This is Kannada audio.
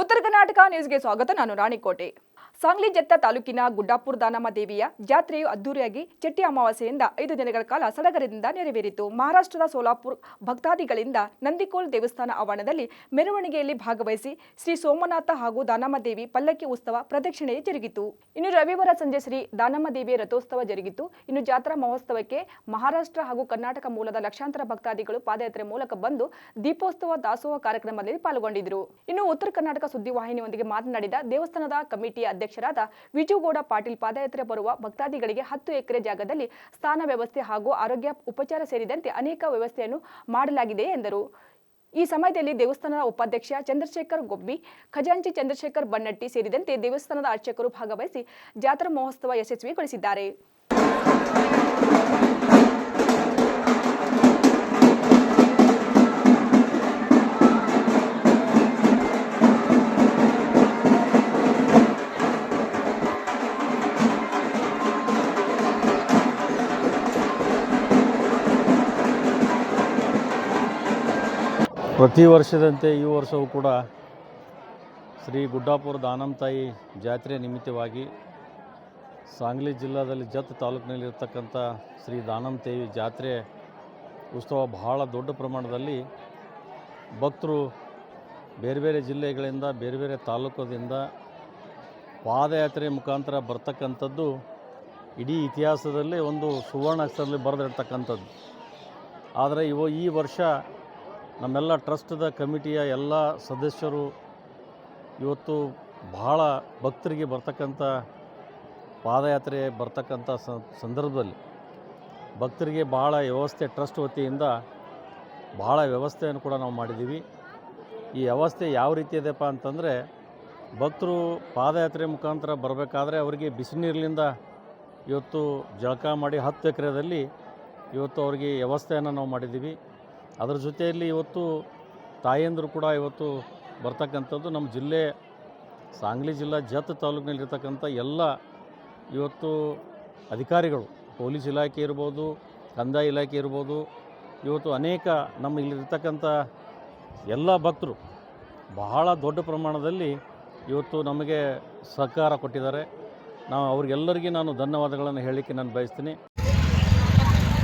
ಉತ್ತರ ಕರ್ನಾಟಕ ನ್ಯೂಸ್ಗೆ ಸ್ವಾಗತ. ನಾನು ರಾಣಿಕೋಟೆ ಸಾಂಗ್ಲಿ ಜತ್ತ ತಾಲೂಕಿನ ಗುಡ್ಡಾಪುರ ದಾನಮ್ಮ ದೇವಿಯ ಜಾತ್ರೆಯು ಅದ್ದೂರಿಯಾಗಿ ಚೆಟ್ಟಿ ಅಮಾವಾಸ್ಯೆಯಿಂದ ಐದು ದಿನಗಳ ಕಾಲ ಸಡಗರದಿಂದ ನೆರವೇರಿತು. ಮಹಾರಾಷ್ಟ್ರದ ಸೋಲಾಪುರ ಭಕ್ತಾದಿಗಳಿಂದ ನಂದಿಕೋಲ್ ದೇವಸ್ಥಾನ ಆವರಣದಲ್ಲಿ ಮೆರವಣಿಗೆಯಲ್ಲಿ ಭಾಗವಹಿಸಿ ಶ್ರೀ ಸೋಮನಾಥ ಹಾಗೂ ದಾನಮ್ಮ ದೇವಿ ಪಲ್ಲಕ್ಕಿ ಉತ್ಸವ ಪ್ರದಕ್ಷಿಣೆ ಜರುಗಿತು. ಇನ್ನು ರವಿವಾರ ಸಂಜೆ ಶ್ರೀ ದಾನಮ್ಮ ದೇವಿಯ ರಥೋತ್ಸವ ಜರುಗಿತು. ಇನ್ನು ಜಾತ್ರಾ ಮಹೋತ್ಸವಕ್ಕೆ ಮಹಾರಾಷ್ಟ್ರ ಹಾಗೂ ಕರ್ನಾಟಕ ಮೂಲದ ಲಕ್ಷಾಂತರ ಭಕ್ತಾದಿಗಳು ಪಾದಯಾತ್ರೆ ಮೂಲಕ ಬಂದು ದೀಪೋತ್ಸವ ದಾಸೋಹ ಕಾರ್ಯಕ್ರಮದಲ್ಲಿ ಪಾಲ್ಗೊಂಡಿದ್ದರು. ಇನ್ನು ಉತ್ತರ ಕರ್ನಾಟಕ ಸುದ್ದಿವಾಹಿನಿಯೊಂದಿಗೆ ಮಾತನಾಡಿದ ದೇವಸ್ಥಾನದ ಕಮಿಟಿಯ ಅಧ್ಯಕ್ಷರಾದ ವಿಜುಗೌಡ ಪಾಟೀಲ್ ಪಾದಯಾತ್ರೆ ಬರುವ ಭಕ್ತಾದಿಗಳಿಗೆ ಹತ್ತು ಎಕರೆ ಜಾಗದಲ್ಲಿ ಸ್ಥಾನ ವ್ಯವಸ್ಥೆ ಹಾಗೂ ಆರೋಗ್ಯ ಉಪಚಾರ ಸೇರಿದಂತೆ ಅನೇಕ ವ್ಯವಸ್ಥೆಯನ್ನು ಮಾಡಲಾಗಿದೆ ಎಂದರು. ಈ ಸಮಯದಲ್ಲಿ ದೇವಸ್ಥಾನದ ಉಪಾಧ್ಯಕ್ಷ ಚಂದ್ರಶೇಖರ್ ಗೊಬ್ಬಿ, ಖಜಾಂಚಿ ಚಂದ್ರಶೇಖರ್ ಬನ್ನಟ್ಟಿ ಸೇರಿದಂತೆ ದೇವಸ್ಥಾನದ ಅರ್ಚಕರು ಭಾಗವಹಿಸಿ ಜಾತ್ರಾ ಮಹೋತ್ಸವ ಯಶಸ್ವಿಗೊಳಿಸಿದ್ದಾರೆ. ಪ್ರತಿ ವರ್ಷದಂತೆ ಈ ವರ್ಷವೂ ಕೂಡ ಶ್ರೀ ಗುಡ್ಡಾಪುರ ದಾನಂತಾಯಿ ಜಾತ್ರೆ ನಿಮಿತ್ತವಾಗಿ ಸಾಂಗ್ಲಿ ಜಿಲ್ಲಾದಲ್ಲಿ ಜತ್ ತಾಲೂಕಿನಲ್ಲಿರ್ತಕ್ಕಂಥ ಶ್ರೀ ದಾನಂತಾಯಿ ಜಾತ್ರೆ ಉತ್ಸವ ಬಹಳ ದೊಡ್ಡ ಪ್ರಮಾಣದಲ್ಲಿ ಭಕ್ತರು ಬೇರೆ ಬೇರೆ ಜಿಲ್ಲೆಗಳಿಂದ, ಬೇರೆ ಬೇರೆ ತಾಲೂಕದಿಂದ ಪಾದಯಾತ್ರೆ ಮುಖಾಂತರ ಬರ್ತಕ್ಕಂಥದ್ದು ಇಡೀ ಇತಿಹಾಸದಲ್ಲಿ ಒಂದು ಸುವರ್ಣ ಅಕ್ಷರದಲ್ಲಿ ಬರೆದಿರ್ತಕ್ಕಂಥದ್ದು. ಆದರೆ ಇವ ಈ ವರ್ಷ ನಮ್ಮೆಲ್ಲ ಟ್ರಸ್ಟ್ದ ಕಮಿಟಿಯ ಎಲ್ಲ ಸದಸ್ಯರು ಇವತ್ತು ಬಹಳ ಭಕ್ತರಿಗೆ ಬರ್ತಕ್ಕಂಥ ಪಾದಯಾತ್ರೆ ಬರ್ತಕ್ಕಂಥ ಸಂದರ್ಭದಲ್ಲಿ ಭಕ್ತರಿಗೆ ಬಹಳ ವ್ಯವಸ್ಥೆ ಟ್ರಸ್ಟ್ ವತಿಯಿಂದ ಬಹಳ ವ್ಯವಸ್ಥೆಯನ್ನು ಕೂಡ ನಾವು ಮಾಡಿದ್ದೀವಿ. ಈ ವ್ಯವಸ್ಥೆ ಯಾವ ರೀತಿ ಇದೆಪ್ಪ ಅಂತಂದರೆ ಭಕ್ತರು ಪಾದಯಾತ್ರೆ ಮುಖಾಂತರ ಬರಬೇಕಾದ್ರೆ ಅವರಿಗೆ ಬಿಸಿ ನೀರಿನಿಂದ ಇವತ್ತು ಜಳಕ ಮಾಡಿ ಹತ್ತು ಎಕರೆದಲ್ಲಿ ಇವತ್ತು ಅವರಿಗೆ ವ್ಯವಸ್ಥೆಯನ್ನು ನಾವು ಮಾಡಿದ್ದೀವಿ. ಅದರ ಜೊತೆಯಲ್ಲಿ ಇವತ್ತು ತಾಯಂದರು ಕೂಡ ಇವತ್ತು ಬರ್ತಕ್ಕಂಥದ್ದು ನಮ್ಮ ಜಿಲ್ಲೆ, ಸಾಂಗ್ಲಿ ಜಿಲ್ಲಾ, ಜತ್ ತಾಲೂಕಿನಲ್ಲಿರ್ತಕ್ಕಂಥ ಎಲ್ಲ ಇವತ್ತು ಅಧಿಕಾರಿಗಳು, ಪೊಲೀಸ್ ಇಲಾಖೆ ಇರ್ಬೋದು, ಕಂದಾಯ ಇಲಾಖೆ ಇರ್ಬೋದು, ಇವತ್ತು ಅನೇಕ ನಮ್ಮ ಇಲ್ಲಿರ್ತಕ್ಕಂಥ ಎಲ್ಲ ಭಕ್ತರು ಬಹಳ ದೊಡ್ಡ ಪ್ರಮಾಣದಲ್ಲಿ ಇವತ್ತು ನಮಗೆ ಸಹಕಾರ ಕೊಟ್ಟಿದ್ದಾರೆ. ನಾವು ಅವ್ರಿಗೆಲ್ಲರಿಗೆ ನಾನು ಧನ್ಯವಾದಗಳನ್ನು ಹೇಳಲಿಕ್ಕೆ ನಾನು ಬಯಸ್ತೀನಿ.